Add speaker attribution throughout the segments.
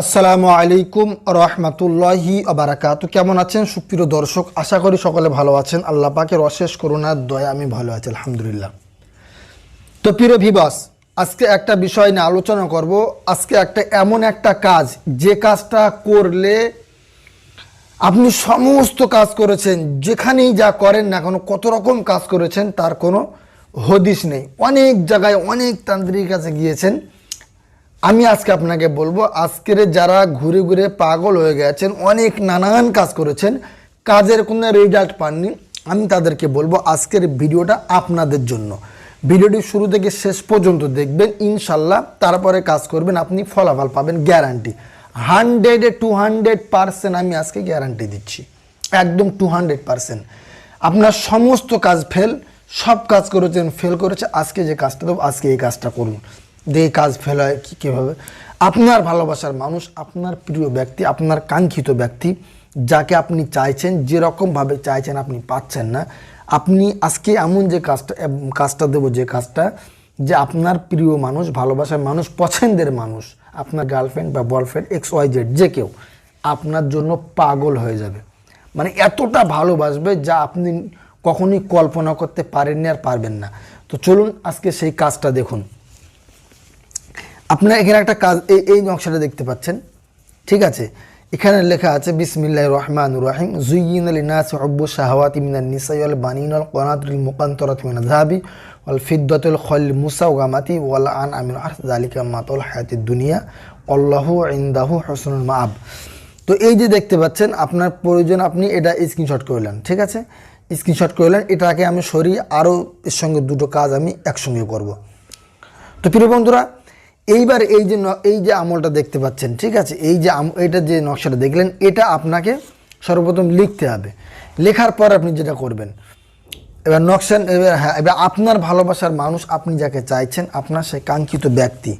Speaker 1: আসসালামু আলাইকুম রহমতুল্লাহি আবারাকাত। কেমন আছেন? সুপ্রিয় দর্শক, আশা করি সকলে ভালো আছেন। আল্লাহ পাকের অশেষ করুণার দয়া আমি ভালো আছি, আলহামদুলিল্লাহ। তো প্রিয় ভিবাস আজকে একটা বিষয় নিয়ে আলোচনা করব। আজকে একটা এমন একটা কাজ, যে কাজটা করলে আপনি সমস্ত কাজ করেছেন, যেখানেই যা করেন না কোনো, কত রকম কাজ করেছেন, তার কোনো হদিস নেই। অনেক জায়গায় অনেক তান্ত্রিক কাছে গিয়েছেন। আমি আজকে আপনাকে বলব, আজকের যারা ঘুরে ঘুরে পাগল হয়ে গেছেন, অনেক নানান কাজ করেছেন, কাজের কোনো রেজাল্ট পাননি, আমি তাদেরকে বলব আজকের ভিডিওটা আপনাদের জন্য। ভিডিওটি শুরু থেকে শেষ পর্যন্ত দেখবেন, ইনশাল্লাহ তারপরে কাজ করবেন, আপনি ফলাফল পাবেন গ্যারান্টি হান্ড্রেডে টু হান্ড্রেড পারসেন্ট আমি আজকে গ্যারান্টি দিচ্ছি। একদম টু হান্ড্রেড পারসেন্ট আপনার সমস্ত কাজ ফেল সব কাজ করেছেন ফেল করেছে, আজকে যে কাজটা দেবো, আজকে এই কাজটা করুন। দিয়ে কাজ ফেল হয় কী, কীভাবে? আপনার ভালোবাসার মানুষ, আপনার প্রিয় ব্যক্তি, আপনার কাঙ্ক্ষিত ব্যক্তি, যাকে আপনি চাইছেন, যেরকমভাবে চাইছেন আপনি পাচ্ছেন না। আপনি আজকে এমন যে কাজটা কাজটা দেবো যে কাজটা, যে আপনার প্রিয় মানুষ, ভালোবাসার মানুষ, পছন্দের মানুষ, আপনার গার্লফ্রেন্ড বা বয়ফ্রেন্ড, এক্স, ওয়াই, জেড, যে কেউ, আপনার জন্য পাগল হয়ে যাবে। মানে এতটা ভালোবাসবে যা আপনি কখনোই কল্পনা করতে পারেননি আর পারবেন না। তো চলুন আজকে সেই কাজটা দেখুন। আপনারা এখানে একটা কাজ, এই এই নকশাটা দেখতে পাচ্ছেন। ঠিক আছে? এখানে লেখা আছে বিসমিল্লাহ রহমান রাহিম। জুইন আল নাস হব্বু শাহওয়াত মিনান নিসাই ওয়াল বানিন ওয়াল কনাতুল মুকান্তরাত মিনাল যাহাবি ওয়াল ফিদ্দাতুল খল মুসা ওয়ামাতি ওয়াল আন আমিন আরস জালিকা মাতুল হায়াতিদ দুনিয়া। আল্লাহু ইনদাহু হসনুল মাআব। তো এই যে দেখতে পাচ্ছেন, আপনার প্রয়োজন আপনি এটা স্ক্রিনশট করলেন ঠিক আছে? স্ক্রিনশট করলেন এটাকে আমি সরিয়ে আরও এর সঙ্গে দুটো কাজ আমি একসঙ্গে করব। তো প্রিয় বন্ধুরা এইবার এই যে এই যে আমলটা দেখতে পাচ্ছেন, ঠিক আছে? এই যে এইটা যে নকশাটা দেখলেন, এটা আপনাকে সর্বপ্রথম লিখতে হবে। লেখার পর আপনি যেটা করবেন, এবার নকশান এবার হ্যাঁ এবার আপনার ভালোবাসার মানুষ আপনি যাকে চাইছেন, আপনার সেই কাঙ্ক্ষিত ব্যক্তি,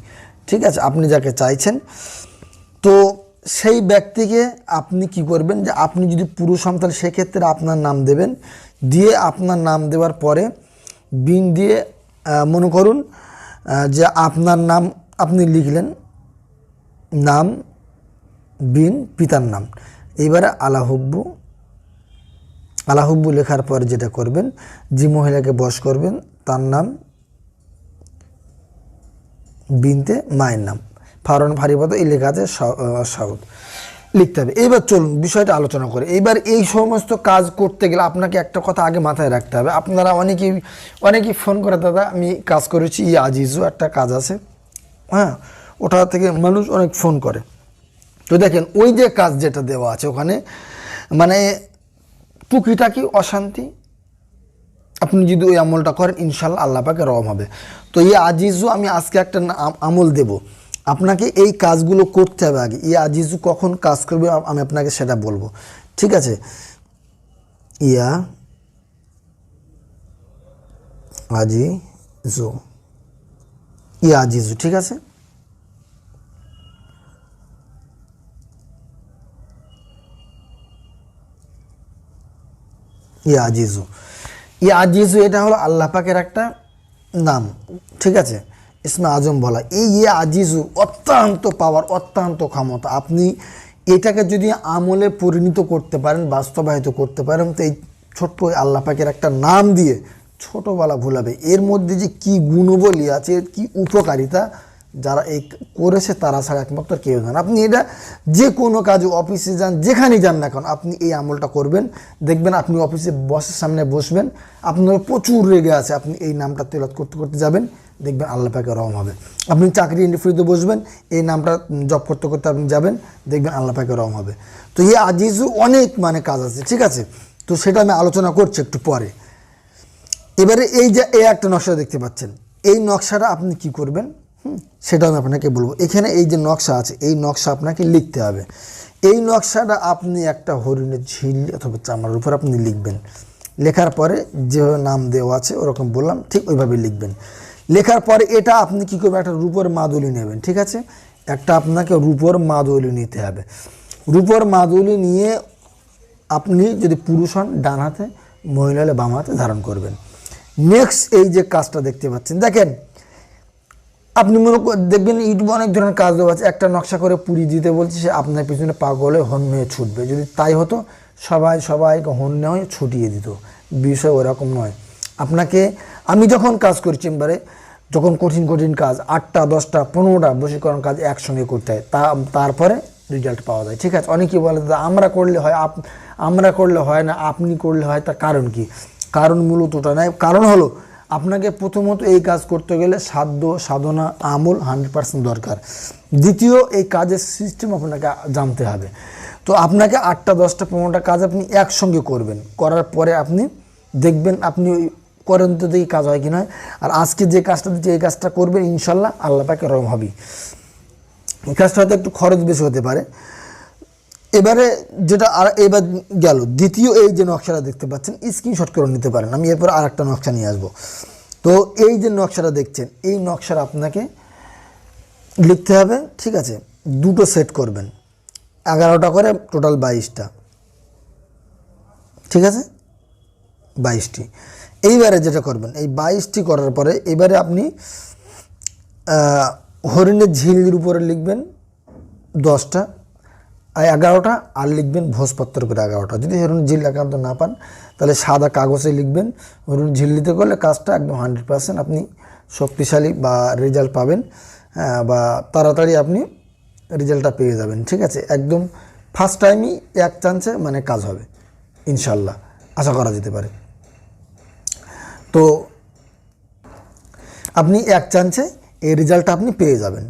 Speaker 1: ঠিক আছে? আপনি যাকে চাইছেন, তো সেই ব্যক্তিকে আপনি কি করবেন যে আপনি যদি পুরুষ হন, তাহলে সেক্ষেত্রে আপনার নাম দেবেন। দিয়ে আপনার নাম দেওয়ার পরে বিন দিয়ে মনে করুন যে আপনার নাম আপনি লিখলেন নাম, বিন, পিতার নাম। এবারে আলাহব্বু আলাহব্বু লেখার পর যেটা করবেন, যে মহিলাকে বস করবেন, তার নাম, বিনতে মায়ের নাম। ফারন ফারিপদ এই লেখা আছে সাউদ। লিখতে হবে। এইবার চলুন, বিষয়টা আলোচনা করে। এইবার এই সমস্ত কাজ করতে গেলে আপনাকে একটা কথা আগে মাথায় রাখতে হবে। আপনারা অনেকেই অনেকেই ফোন করে, দাদা, আমি কাজ করেছি ই আজিজু একটা কাজ আছে। হ্যাঁ ওটা থেকে মানুষ অনেক ফোন করে। তো দেখেন, ওই যে কাজ যেটা দেওয়া আছে ওখানে মানে টুকিটাকি অশান্তি। আপনি যদি ওই আমলটা করেন ইনশাল্লাহ আল্লাহ পাকে রম হবে। তো এই আজিজু, আমি আজকে একটা আম- আমল দেব। আপনাকে এই কাজগুলো করতে হবে আগে। এই আজিজু কখন কাজ করবে আমি আপনাকে সেটা বলব। ঠিক আছে? ইয়া আজিজু। ইয়া আজিজু ঠিক আছে? ইয়া আজিজু ইয়া আজিজু এটা হলো আল্লাহ পাকের একটা নাম, ঠিক আছে? ইসমা আজম বলা। এই ইয়ে আজিজু অত্যন্ত পাওয়ার অত্যন্ত ক্ষমতা। আপনি এটাকে যদি আমলে পরিণত করতে পারেন, বাস্তবায়িত করতে পারেন, তো এই ছোট্ট আল্লাহ পাকের একটা নাম দিয়ে ছোটোবেলা ভুলাবে। এর মধ্যে যে কি গুণবলী আছে, কি উপকারিতা যারা এই করেছে তারা ছাড়া একমাত্র কেউ জান আপনি এটা যে কোনো কাজে, অফিসে যান, যেখানেই যান না কেন, আপনি এই আমলটা করবেন। দেখবেন আপনি অফিসে বসের সামনে বসবেন, আপনার প্রচুর রেগে আছে, আপনি এই নামটা তেলত করতে করতে যাবেন, দেখবেন আল্লাহ পাকে রহম হবে। আপনি চাকরি ইন্টারভিউতে বসবেন, এই নামটা জব করতে করতে আপনি যাবেন, দেখবেন আল্লাহ পাকে রহম হবে। তো এই আজিজু অনেক মানে কাজ আছে, ঠিক আছে? তো সেটা আমি আলোচনা করছি একটু পরে। এবারে এই যে এই একটা নকশা দেখতে পাচ্ছেন, এই নকশাটা আপনি কি করবেন? সেটা আমি আপনাকে বলব। এখানে এই যে নকশা আছে, এই নকশা আপনাকে লিখতে হবে। এই নকশাটা আপনি একটা হরিণের ঝিল অথবা চামড়ার উপর আপনি লিখবেন। লেখার পরে যেভাবে নাম দেওয়া আছে, ওরকম বললাম, ঠিক ওইভাবে লিখবেন। লেখার পরে এটা আপনি কী করবেন? একটা রূপর মাদুলি নেবেন, ঠিক আছে? একটা আপনাকে রূপর মাদুলি নিতে হবে। রূপর মাদুলি নিয়ে আপনি যদি পুরুষ হন, ডান হাতে, মহিলা হলে বাম হাতে ধারণ করবেন। নেক্সট এই যে কাজটা দেখতে পাচ্ছেন, দেখেন, আপনি মনে দেখবেন ইউটিউবে অনেক ধরনের কাজ দেওয়া আছে, একটা নকশা করে পুরি দিতে বলছে, সে আপনার পিছনে পাগলে হন হয়ে ছুটবে। যদি তাই হতো, সবাই, সবাইকে হন হয়ে ছুটিয়ে দিত। বিষয় ওরকম নয়। আপনাকে, আমি যখন কাজ করি চেম্বারে, যখন কঠিন কঠিন কাজ, আটটা, দশটা, পনেরোটা বশীকরণ কাজ একসঙ্গে করতে হয়, তা, তারপরে রেজাল্ট পাওয়া যায়। ঠিক আছে? অনেকেই বলে, দাদা, আমরা করলে হয়, আপ, আমরা করলে হয় না, আপনি করলে হয়, তার কারণ কি? কারণ মূলত ওটা কারণ হলো, আপনাকে প্রথমত এই কাজ করতে গেলে সাধ্য, সাধনা, আমল হান্ড্রেড পার্সেন্ট দরকার। দ্বিতীয়, এই কাজের সিস্টেম আপনাকে জানতে হবে। তো আপনাকে আটটা, দশটা, পনেরোটা কাজ আপনি একসঙ্গে করবেন। করার পরে আপনি দেখবেন আপনি ওই করেন তো দেখি কাজ হয় কি নয়। আর আজকে যে কাজটা দিচ্ছি, এই কাজটা করবেন, ইনশাল্লাহ আল্লাহ পাকে রম হবেই। এই কাজটা হয়তো একটু খরচ বেশি হতে পারে। এবারে যেটা আর এবার গেল, দ্বিতীয় এই যে নকশাটা দেখতে পাচ্ছেন স্ক্রিনশট করে নিতে পারেন। আমি এরপর আর একটা নকশা নিয়ে আসব। তো এই যে নকশাটা দেখছেন, এই নকশার আপনাকে লিখতে হবে, ঠিক আছে, দুটো সেট করবেন। এগারোটা করে টোটাল বাইশটা। ঠিক আছে? বাইশটি। এইবারে যেটা করবেন, এই বাইশটি করার পরে এবারে আপনি হরিণের ঝিলির উপরে লিখবেন দশটা। এগারোটা, আর লিখবেন ভোজপত্র করে এগারোটা। যদি হরুন ঝিল একান্ত না পান, তাহলে সাদা কাগজে লিখবেন। হরুন ঝিল দিতে করলে কাজটা একদম হান্ড্রেড পার্সেন্ট আপনি শক্তিশালী বা রেজাল্ট পাবেন বা তাড়াতাড়ি আপনি রেজাল্টটা পেয়ে যাবেন, ঠিক আছে? একদম ফার্স্ট টাইমই এক চান্সে মানে কাজ হবে, ইনশাল্লাহ। আশা করা যেতে পারে। তো আপনি এক চান্সে এই রেজাল্টটা আপনি পেয়ে যাবেন।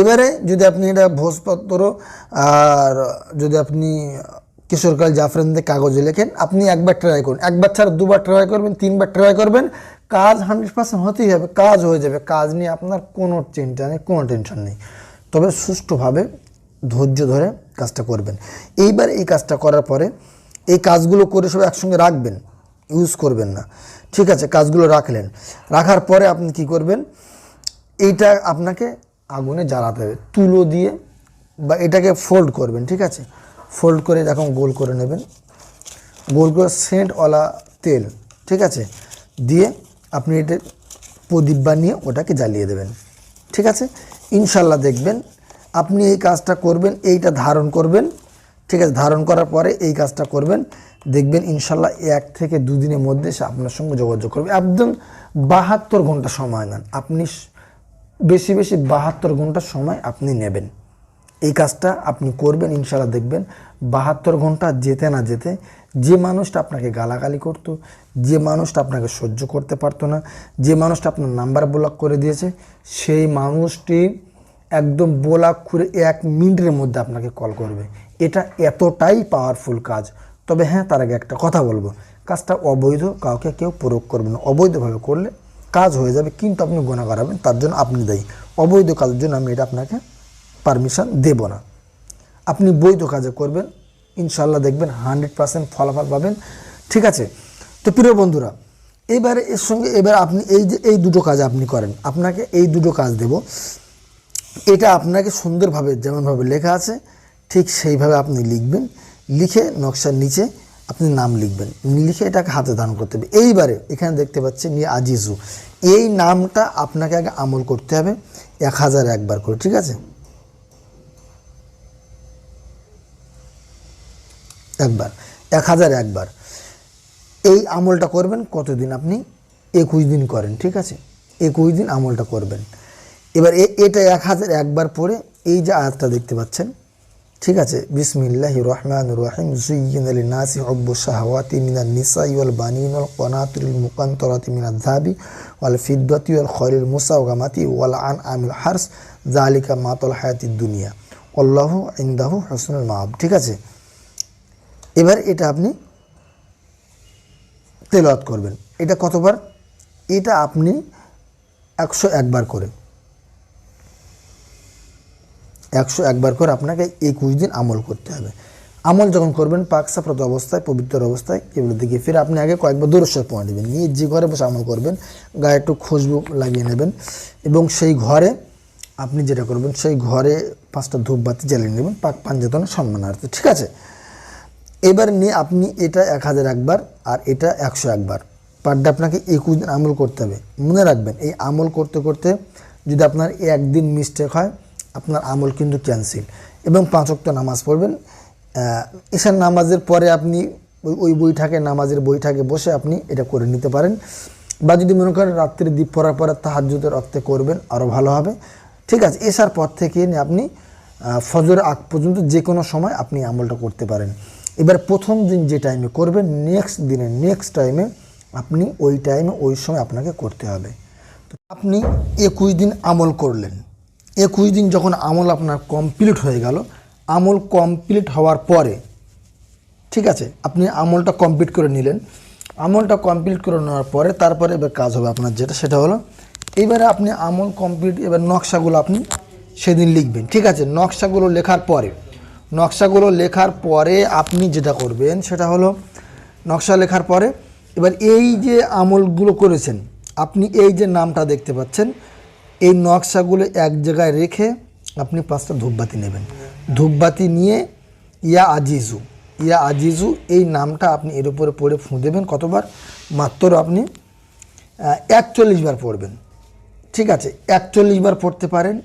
Speaker 1: এবারে যদি আপনি এটা ভোজপত্র আর যদি আপনি কিশোরকাল জাফরানদের কাগজে লেখেন, আপনি একবার ট্রাই করুন। একবার ছাড়া দুবার ট্রাই করবেন, তিনবার ট্রাই করবেন, কাজ হান্ড্রেড পার্সেন্ট হতেই হবে, কাজ হয়ে যাবে। কাজ নিয়ে আপনার কোনো চিন্তা নেই, কোনো টেনশন নেই। তবে সুষ্ঠুভাবে ধৈর্য ধরে কাজটা করবেন। এইবার এই কাজটা করার পরে এই কাজগুলো করে সব একসঙ্গে রাখবেন ইউজ করবেন না। ঠিক আছে, কাজগুলো রাখলেন। রাখার পরে আপনি কি করবেন, এইটা আপনাকে আগুনে জ্বালাতে হবে। তুলো দিয়ে বা এটাকে ফোল্ড করবেন, ঠিক আছে? ফোল্ড করে এরকম গোল করে নেবেন। গোল করে সেন্টওয়ালা তেল, ঠিক আছে? দিয়ে আপনি এটা প্রদীপ বানিয়ে ওটাকে জ্বালিয়ে দেবেন, ঠিক আছে? ইনশাল্লাহ দেখবেন আপনি এই কাজটা করবেন, এইটা ধারণ করবেন, ঠিক আছে? ধারণ করার পরে এই কাজটা করবেন। দেখবেন ইনশাল্লাহ এক থেকে দুদিনের মধ্যে সে আপনার সঙ্গে যোগাযোগ করবে। একদম বাহাত্তর ঘণ্টা সময় নেন। আপনি বেশি বেশি বাহাত্তর ঘণ্টা সময় আপনি নেবেন। এই কাজটা আপনি করবেন ইনশাল্লাহ দেখবেন বাহাত্তর ঘণ্টা যেতে না যেতে যে মানুষটা আপনাকে গালাগালি করতো, যে মানুষটা আপনাকে সহ্য করতে পারতো না, যে মানুষটা আপনার নাম্বার ব্লক করে দিয়েছে, সেই মানুষটি একদম ব্লক করে এক মিনিটের মধ্যে আপনাকে কল করবে। এটা এতটাই পাওয়ারফুল কাজ। তবে হ্যাঁ তার আগে একটা কথা বলব। কাজটা অবৈধ, কাউকে কেউ প্রয়োগ করবে না। অবৈধভাবে করলে কাজ হয়ে যাবে, কিন্তু আপনি গোনা করাবেন, তার জন্য আপনি দায়ী। অবৈধ কাজের জন্য আমি এটা আপনাকে পারমিশন দেব না। আপনি বৈধ কাজে করবেন ইনশাল্লাহ দেখবেন হান্ড্রেড পার্সেন্ট ফলাফল পাবেন। ঠিক আছে? তো প্রিয় বন্ধুরা, এবারে এর সঙ্গে, এবার আপনি এই যে, এই দুটো কাজ আপনি করেন, আপনাকে এই দুটো কাজ দেব। এটা আপনাকে সুন্দরভাবে, যেমনভাবে লেখা আছে, ঠিক সেইভাবে আপনি লিখবেন। লিখে নকশার নিচে আপনি নাম লিখবেন লিখে এটাকে হাতে দান করতে হবে। এইবারে এখানে দেখতে পাচ্ছেন নিয়ে আজিজু। এই নামটা আপনাকে আগে আমল করতে হবে, এক হাজার একবার করে, ঠিক আছে? একবার, এক হাজার একবার। এই আমলটা করবেন, কতদিন আপনি? একুশ দিন করেন, ঠিক আছে? একুশ দিন আমলটা করবেন। এবার এটা এক হাজার একবার পরে এই যে আয়াতটা দেখতে পাচ্ছেন ঠিক আছে বিসমিল্লাহ রহমান রহিম জুইন আলী নাসি হব্বু শাহওয়াতি মিনাল নিসাই ওয়াল বানিন ওয়াল কনাতুল মুকান্তরাতি মিনাল ধাবি ওয়াল ফিদ্দতি ওয়াল খরিল মুসাওগামাতি ওয়াল আন আমিল হার্স জালিকা মাতল হায়াতি দুনিয়া। আল্লাহ ইন্দাহু হসনুল মাহাব ঠিক আছে? এবার এটা আপনি তেলাওয়াত করবেন। এটা কতবার? এটা আপনি একশো একবার করে। একশো একবার করে আপনাকে একুশ দিন আমল করতে হবে। আমল যখন করবেন, পাক সাপ্রত অবস্থায়, পবিত্র অবস্থায় এগুলো দিকে ফিরে আপনি আগে কয়েকবার দূরস্বর পৌঁছে দেবেন নিয়ে যে ঘরে বসে আমল করবেন, গায়ে একটু খুশবু লাগিয়ে নেবেন এবং সেই ঘরে আপনি যেটা করবেন, সেই ঘরে পাঁচটা ধূপবাতি জ্বালিয়ে নেবেন, পাক পাঞ্জাতনের সম্মানার্থে, ঠিক আছে? এবার নিয়ে আপনি এটা এক হাজার একবার আর এটা একশো একবার পার ডে আপনাকে একুশ দিন আমল করতে হবে। মনে রাখবেন, এই আমল করতে করতে যদি আপনার একদিন মিস্টেক হয় আপনার আমল কিন্তু ক্যান্সেল এবং পাঁচ ওয়াক্ত নামাজ পড়বেন। ঈশান নামাজের পরে আপনি ওই ওই বইটাকে নামাজের বইটাকে বসে আপনি এটা করে নিতে পারেন। বা যদি মনে করেন রাত্রে দ্বীপ পড়ার পরে তাহাজ্জুদের অর্থে করবেন আরও ভালো হবে। ঠিক আছে এসার পর থেকে আপনি আহ, ফজরের আগ পর্যন্ত যে কোনো সময় আপনি আমলটা করতে পারেন। এবার প্রথম দিন যে টাইমে করবেন নেক্সট দিনে নেক্সট টাইমে আপনি ওই টাইমে ওই সময় আপনাকে করতে হবে। তো আপনি একুশ দিন আমল করলেন। একুশ দিন যখন আমল আপনার কমপ্লিট হয়ে গেল, আমল কমপ্লিট হওয়ার পরে, ঠিক আছে, আপনি আমলটা কমপ্লিট করে নিলেন। আমলটা কমপ্লিট করে নেওয়ার পরে তারপরে এবার কাজ হবে আপনার যেটা, সেটা হলো, এবারে আপনি আমল কমপ্লিট এবার নকশাগুলো আপনি সেদিন লিখবেন, ঠিক আছে? নকশাগুলো লেখার পরে, নকশাগুলো লেখার পরে আপনি যেটা করবেন, সেটা হলো, নকশা লেখার পরে, এবার এই যে আমলগুলো করেছেন, আপনি এই যে নামটা দেখতে পাচ্ছেন এই নকশাগুলো এক জায়গায় রেখে আপনি পাঁচটা ধূপবাতি নেবেন। ধূপবাতি নিয়ে ইয়া আজিজু ইয়া আজিজু, এই নামটা আপনি এর উপরে পড়ে ফুঁ দেবেন কতবার? মাত্র আপনি একচল্লিশ বার পড়বেন। ঠিক আছে, একচল্লিশ বার পড়তে পারেন,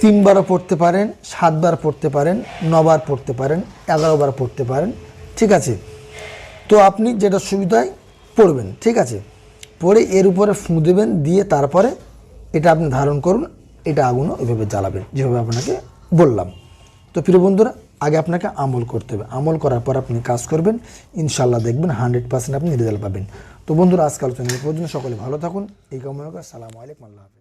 Speaker 1: তিনবারও পড়তে পারেন, সাতবার পড়তে পারেন, নবার পড়তে পারেন এগারোবার পড়তে পারেন, ঠিক আছে? তো আপনি যেটা সুবিধায় পড়বেন, ঠিক আছে? পড়ে এর উপরে ফুঁ দেবেন, দিয়ে তারপরে এটা আপনি ধারণ করুন, এটা আগুনও এভাবে জ্বালাবেন, যেভাবে আপনাকে বললাম। তো প্রিয় বন্ধুরা, আগে আপনাকে আমল করতে হবে। আমল করার পর আপনি কাজ করবেন ইনশাল্লাহ দেখবেন হান্ড্রেড পার্সেন্ট আপনি রেজাল্ট পাবেন। তো বন্ধুরা আজকাল আলোচনা পর্যন্ত। সকলে ভালো থাকুন। এই কামনা সালামু আলাইকুম, আল্লাহ হাফেজ।